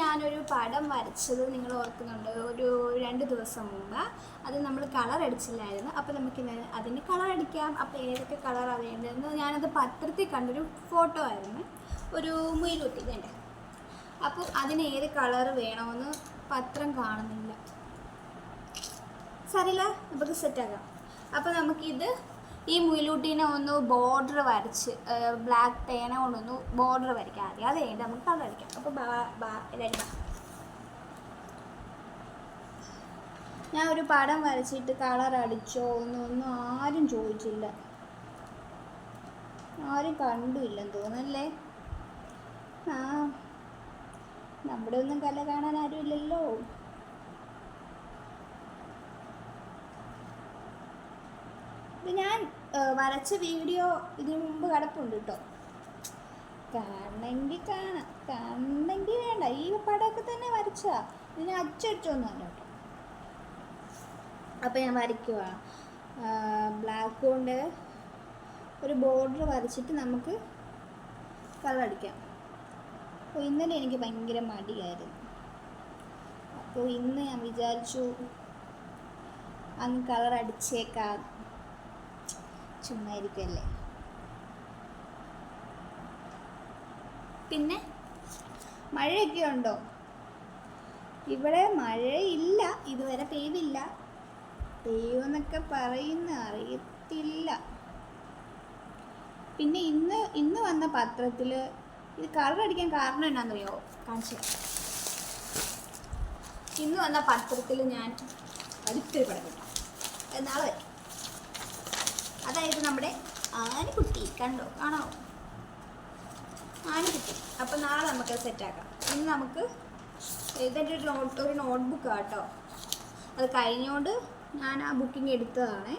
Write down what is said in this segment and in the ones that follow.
ഞാനൊരു പടം വരച്ചത് നിങ്ങൾ ഓർക്കുന്നുണ്ട്. ഒരു രണ്ട് ദിവസം മുമ്പ്. അത് നമ്മൾ കളർ അടിച്ചില്ലായിരുന്നു. അപ്പം നമുക്ക് അതിന് കളർ അടിക്കാം. അപ്പം ഏതൊക്കെ കളറാണ് വേണ്ടതെന്ന് ഞാനത് പത്രത്തിൽ കണ്ടൊരു ഫോട്ടോ ആയിരുന്നു. ഒരു മുയിലൂട്ടി വേണ്ട അപ്പോൾ അതിന് ഏത് കളർ വേണമെന്ന് പത്രം കാണുന്നില്ല. സാരില്ല നമുക്ക് സെറ്റാക്കാം അപ്പോൾ നമുക്കിത് ഈ മുയിലൂട്ടീനെ ഒന്ന് ബോർഡർ വരച്ച് ബ്ലാക്ക് പേന കൊണ്ടൊന്ന് ബോർഡർ വരയ്ക്കാം ആദ്യം. അത് കഴിഞ്ഞിട്ട് നമുക്ക് കളർ അടിക്കാം അപ്പോൾ ബാ ബാ ഞാൻ ഒരു പടം വരച്ചിട്ട് കളർ അടിച്ചോ എന്നൊന്നും ആരും ചോദിച്ചില്ല. ആരും കണ്ടുമില്ലെന്ന് തോന്നല്ലേ ആ നമ്മുടെ ഒന്നും കല കാണാൻ ആരുമില്ലല്ലോ. ഇത് ഞാൻ വരച്ച വീഡിയോ ഇതിനു മുമ്പ് കിടപ്പുണ്ട് കേട്ടോ കാണണമെങ്കിൽ കാണാം. കാണണമെങ്കിൽ വേണ്ട. ഈ പടമൊക്കെ തന്നെ വരച്ചാ. ഇതിന് അച്ചടിച്ചൊന്നും അല്ല കേട്ടോ അപ്പം ഞാൻ വരയ്ക്കുക ബ്ലാക്ക് കൊണ്ട് ഒരു ബോർഡർ വരച്ചിട്ട് നമുക്ക് കളർ അടിക്കാം. അപ്പോൾ ഇന്നലെ എനിക്ക് ഭയങ്കര മടിയായിരുന്നു. അപ്പോൾ ഇന്ന് ഞാൻ വിചാരിച്ചു അങ്ങ് കളർ അടിച്ചേക്കാം. ചുമ്മാ ഇരിക്കല്ലേ പിന്നെ? മഴയൊക്കെ ഉണ്ടോ? ഇവിടെ മഴയില്ല. ഇതുവരെ പെയ്തില്ല. പെയ്യുമെന്നൊക്കെ പറയുന്ന അറിയത്തില്ല. പിന്നെ ഇന്ന് ഇന്ന് വന്ന പത്രത്തിൽ ഇത് കളർ അടിക്കാൻ കാരണം എന്നാണെന്നറിയോ കാണിച്ചു. ഇന്ന് വന്ന പത്രത്തിൽ ഞാൻ അടുത്തൊരു പടം കിട്ടാം നാളെ വരും. അതായത് നമ്മുടെ ആനക്കുട്ടി. കണ്ടോ? കാണോ ആനക്കുട്ടി. അപ്പം നാളെ നമുക്കത് സെറ്റാക്കാം ഇന്ന് നമുക്ക് ഇതിന്റെ ഒരു നോട്ട് ഒരു നോട്ട്ബുക്ക് കേട്ടോ അത് കഴിഞ്ഞോണ്ട് ഞാൻ ആ ബുക്കിംഗ് എടുത്തതാണ്.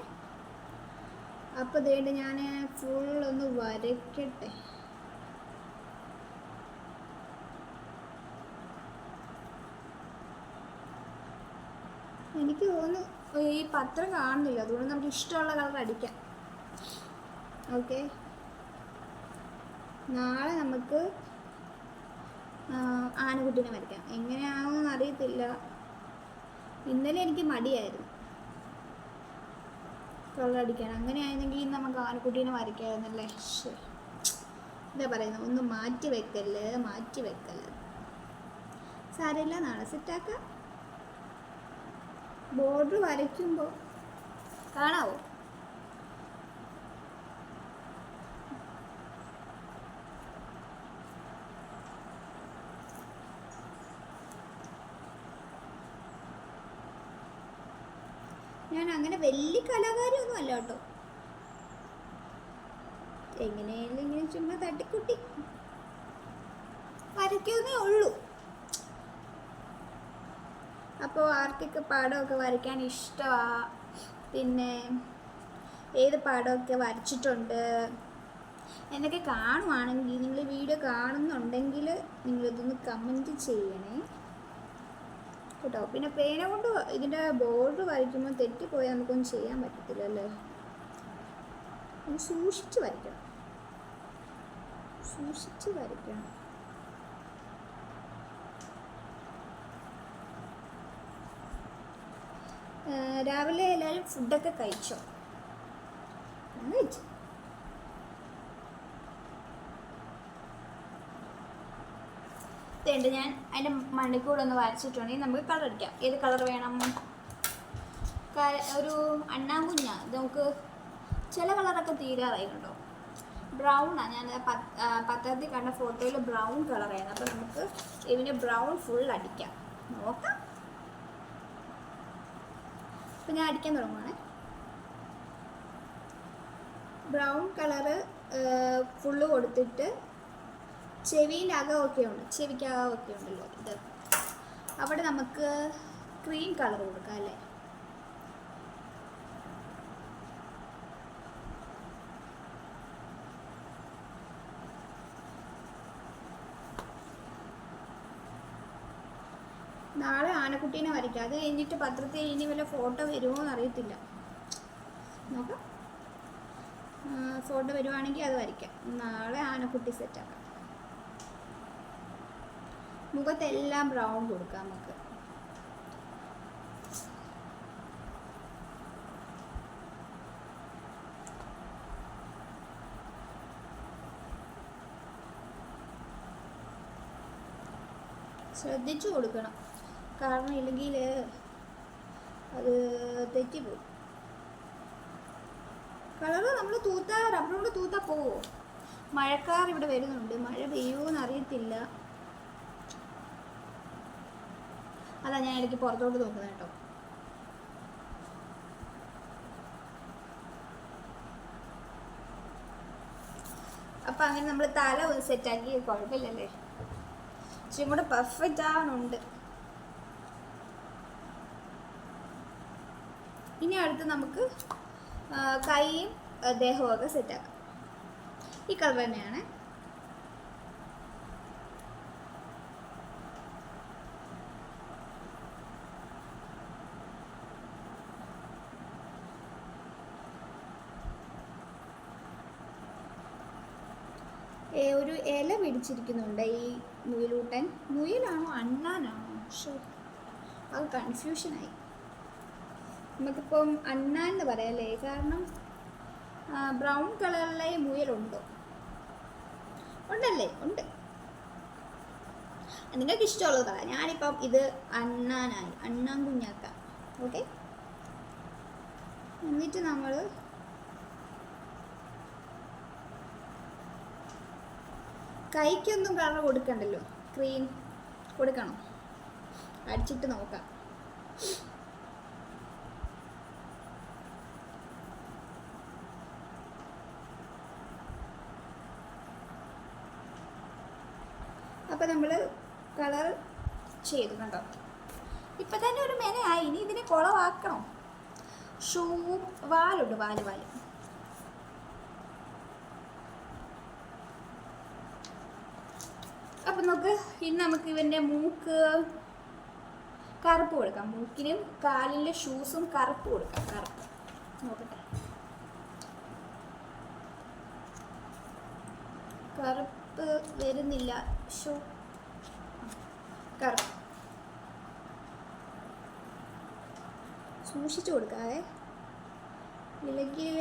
അപ്പോൾ ഇതേണ്ട ഞാൻ ഫുൾ ഒന്ന് വരയ്ക്കട്ടെ. എനിക്ക് തോന്നുന്നു ഈ പത്രം കാണുന്നില്ല. അതുകൊണ്ട് നമുക്ക് ഇഷ്ടമുള്ള കളർ അടിക്കാം. ഓക്കെ. നാളെ നമുക്ക് ആനക്കുട്ടീനെ വരയ്ക്കാം. എങ്ങനെയാണെന്ന് അറിയത്തില്ല. ഇന്നലെ എനിക്ക് മടിയായിരുന്നു. കളർ അടിക്കാൻ. അങ്ങനെ ആയിരുന്നെങ്കിൽ ഇന്ന് നമുക്ക് ആനക്കുട്ടീനെ വരയ്ക്കാമായിരുന്നല്ലേ. എന്താ പറയുന്നത് ഒന്ന് മാറ്റി വെക്കല്ലേ മാറ്റി വെക്കല്ലേ സാരമില്ല നാളെ സെറ്റാക്കാം ബോർഡർ വരയ്ക്കുമ്പോൾ കാണാവോ ഞാൻ അങ്ങനെ വലിയ കലാകാരിയൊന്നും അല്ല കേട്ടോ. എങ്ങനെയായാലും ഇങ്ങനെ ചുമ്മാ തട്ടിക്കുട്ടി. വരയ്ക്കുന്നേ ഉള്ളൂ. അപ്പോൾ ആർക്കൊക്കെ പാടമൊക്കെ വരയ്ക്കാൻ ഇഷ്ടമാ പിന്നെ ഏത് പാടമൊക്കെ വരച്ചിട്ടുണ്ട്? എന്നൊക്കെ കാണുവാണെങ്കിൽ നിങ്ങൾ വീഡിയോ കാണുന്നുണ്ടെങ്കിൽ നിങ്ങളിതൊന്ന് കമന്റ് ചെയ്യണേ. കേട്ടോ. പിന്നെ പേന കൊണ്ട് ഇതിന്റെ ബോർഡ് വരയ്ക്കുമ്പോൾ തെറ്റിപ്പോയാൽ നമുക്കൊന്നും ചെയ്യാൻ പറ്റത്തില്ല അല്ലേ ഒന്ന് സൂക്ഷിച്ച് വരയ്ക്കണം. സൂക്ഷിച്ച് വരയ്ക്കണം. രാവിലെ എല്ലാവരും ഫുഡൊക്കെ കഴിച്ചോ? കഴിച്ചു ഇതുണ്ട്. ഞാൻ അതിന്റെ മണിക്കൂടെ ഒന്ന് വരച്ചിട്ടുണ്ടെങ്കിൽ നമുക്ക് കളർ അടിക്കാം. ഏത് കളർ വേണം? ഒരു അണ്ണാങ്കുഞ്ഞ. ഇത് നമുക്ക് ചില കളറൊക്കെ തീരാറായി കേട്ടോ ബ്രൗണാണ് ഞാൻ പത്രത്തിൽ കണ്ട ഫോട്ടോയിൽ ബ്രൗൺ കളറായിരുന്നു അപ്പോൾ നമുക്ക് ഇതിന് ബ്രൗൺ ഫുൾ അടിക്കാം. നോക്കാം. അപ്പം ഞാൻ അടിക്കാൻ തുടങ്ങുവാണേ. ബ്രൗൺ കളറ് ഫുള്ള് കൊടുത്തിട്ട് ചെവിന്റെ അകമൊക്കെ ഉണ്ട്. ചെവിക്ക് അകമൊക്കെ ഉണ്ടല്ലോ ഇത്. അവിടെ നമുക്ക് ക്രീം കളർ കൊടുക്കാം അല്ലേ? നാളെ ആനക്കുട്ടീനെ വരയ്ക്കാം. അത് കഴിഞ്ഞിട്ട് പത്രത്തിൽ ഇനി വല്ല ഫോട്ടോ വരുമോ എന്ന് അറിയത്തില്ല നോക്കാം ഫോട്ടോ വരുവാണെങ്കിൽ അത് വരയ്ക്കാം. നാളെ ആനക്കുട്ടി സെറ്റാക്കാം മുഖത്തെല്ലാം ബ്രൗൺ കൊടുക്കാം നമുക്ക്. ശ്രദ്ധിച്ചു കൊടുക്കണം. കാരണം ഇല്ലെങ്കിൽ അത് തെറ്റിപ്പോകും കളറ് നമ്മൾ തൂത്ത റബ്ബർ കൊണ്ട് തൂത്താ പോവോ? മഴക്കാർ ഇവിടെ വരുന്നുണ്ട്. മഴ പെയ്യുമോ അറിയത്തില്ല. അതാ ഞാൻ ഇടയ്ക്ക് പുറത്തോട്ട് നോക്കുന്നത് കേട്ടോ. അപ്പൊ അങ്ങനെ നമ്മൾ തല ഒന്ന് സെറ്റാക്കി കുഴപ്പമില്ലല്ലേ? ഇച്ചിരി കൂടെ പെർഫെക്റ്റ് ആവണുണ്ട്. ഇനി അടുത്ത് നമുക്ക് കൈയും ദേഹവും ഒക്കെ സെറ്റാക്കാം ഈ കളർ തന്നെയാണ്. ഒരു ഇല പിടിച്ചിരിക്കുന്നുണ്ട് ഈ മുയിലൂട്ടൻ. മുയിലാണോ അണ്ണാനാണോ? ഷോ അത് കൺഫ്യൂഷനായി നമുക്കിപ്പം അണ്ണാൻ എന്ന് പറയാല്ലേ? കാരണം ബ്രൗൺ കളറിലെ മുയലുണ്ടോ. ഉണ്ടല്ലേ? ഉണ്ട്. നിങ്ങൾക്ക് ഇഷ്ടമുള്ളത്. പറയാം ഞാനിപ്പം ഇത് അണ്ണാനായി. അണ്ണാൻ കുഞ്ഞാക്ക. ഓക്കെ എന്നിട്ട് നമ്മൾ കൈക്കൊന്നും കളർ കൊടുക്കണ്ടല്ലോ? ക്രീം കൊടുക്കണം. അടിച്ചിട്ട് നോക്കാം. അപ്പോൾ നമ്മൾ കളർ ചെയ്തു കണ്ടോ? ഇപ്പം തന്നെ ഒരു മെനയായി. ഇനി ഇതിനെ കുളവാക്കണം ഷൂവും വാലുണ്ട് വാൽ വാൽ. അപ്പം നമുക്ക് ഇനി നമുക്ക് ഇവന്റെ മൂക്ക് കറുപ്പ് കൊടുക്കാം. മൂക്കിനും കാലിലെ ഷൂസും കറുപ്പ് കൊടുക്കാം. കറുപ്പ്. നോക്കട്ടെ. കറുപ്പ് വരുന്നില്ല. ഷൂ കറുപ്പ്. സൂക്ഷിച്ചു കൊടുക്കാതെ ഇല്ലെങ്കിൽ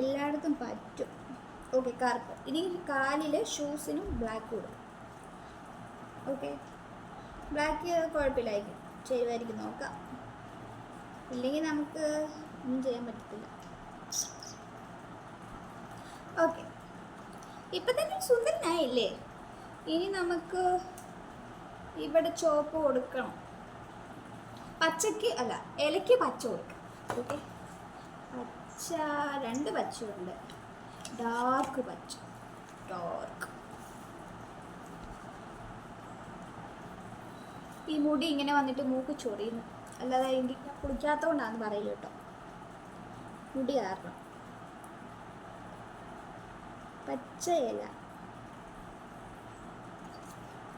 എല്ലായിടത്തും പറ്റും. ഓക്കെ കറുപ്പ് ഇനി കാലിൽ ഷൂസിനും ബ്ലാക്ക് കൊടുക്കും ഓക്കെ ബ്ലാക്ക് കുഴപ്പമില്ലായിരിക്കും. ചെയ്യുമായിരിക്കും നോക്കാം. ഇല്ലെങ്കിൽ നമുക്ക് ഒന്നും ചെയ്യാൻ പറ്റത്തില്ല. ഓക്കെ ഇപ്പം തന്നെ സുന്ദരനായില്ലേ? ഇനി നമുക്ക് ഇവിടെ ചോപ്പ് കൊടുക്കണം. പച്ചക്ക് അല്ല ഇലയ്ക്ക് പച്ച കൊടുക്കാം. ഓക്കെ പച്ച രണ്ട് പച്ചയുണ്ട്. ഡാർക്ക് പച്ച ഡാർക്ക് ഈ മുടി ഇങ്ങനെ വന്നിട്ട് മൂക്ക് ചൊറിയുന്നു. അല്ലാതെ എനിക്ക് കുളിക്കാത്തതുകൊണ്ടാന്ന് പറയില്ല കേട്ടോ. മുടി കാരണം പച്ച ഇല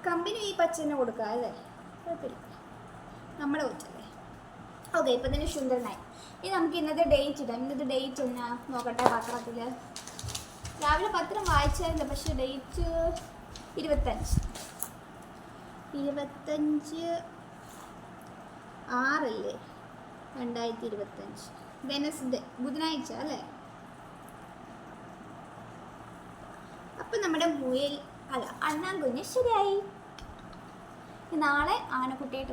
കമ്പനി ഈ പച്ച തന്നെ അല്ലേ? കുഴപ്പമില്ല. നമ്മളെ കൊച്ചല്ലേ. ഓക്കെ ഇപ്പം തന്നെ സുന്ദരനായി ഇനി നമുക്ക് ഇന്നത്തെ ഡേറ്റ് ഇടാം. ഇന്നത്തെ ഡേറ്റ് എന്നാ? നോക്കട്ടെ പത്രത്തിൽ രാവിലെ പത്രം വായിച്ചായിരുന്നു പക്ഷേ ഡേറ്റ് ഇരുപത്തഞ്ച്. ഇരുപത്തഞ്ച് ആറല്ലേ? രണ്ടായിരത്തി ഇരുപത്തഞ്ച് വെനസ്ഡേ ബുധനാഴ്ച അല്ലേ? അപ്പം നമ്മുടെ മുയൽ അല്ല അണ്ണാൻ കുഞ്ഞ് ശരിയായി. നാളെ ആനക്കുട്ടിയായിട്ട്